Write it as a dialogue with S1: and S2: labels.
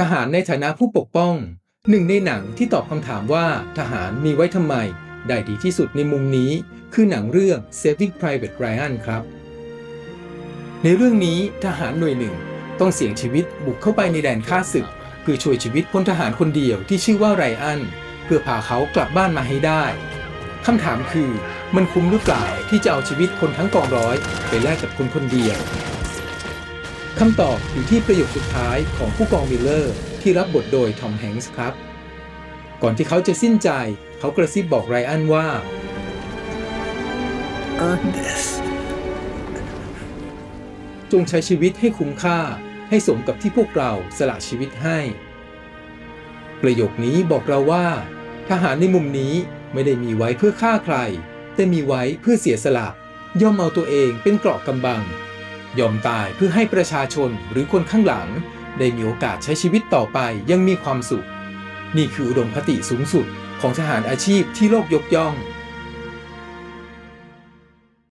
S1: ทหารในฐานะผู้ปกป้อง หนึ่งในหนังที่ตอบคำถามว่าทหารมีไว้ทำไม ได้ดีที่สุดในมุมนี้ คือหนังเรื่อง Saving Private Ryan ครับ ในเรื่องนี้ทหารหน่วยหนึ่ง ต้องเสี่ยงชีวิตบุกเข้าไปในแดนฆ่าศึกเพื่อช่วยชีวิตพลทหารคนเดียวที่ชื่อว่าไรอัน เพื่อพาเขากลับบ้านมาให้ได้คำถามคือมันคุ้มหรือเปล่าที่จะเอาชีวิตคนทั้งกองร้อย ไปแลกกับคนคนเดียว คำตอบอยู่ที่ประโยคสุดท้ายของผู้กองมิลเลอร์ ที่รับบทโดยทอมแฮงส์ครับ ก่อนที่เขาจะสิ้นใจ เขากระซิบบอกไรอันว่า
S2: Earn this.
S1: จงใช้ชีวิตให้คุ้มค่าให้สมกับที่พวกเราสละชีวิตให้ ประโยคนี้บอกเราว่า ทหารในมุมนี้ไม่ได้มีไว้เพื่อฆ่าใคร แต่มีไว้เพื่อเสียสละ ย่อมเอาตัวเองเป็นเกราะกำบัง ยอมตายเพื่อให้ประชาชนหรือคนข้างหลัง ได้มีโอกาสใช้ชีวิตต่อไปยังมีความสุข นี่คืออุดมคติสูงสุดของทหารอาชีพที่โลกยกย่อง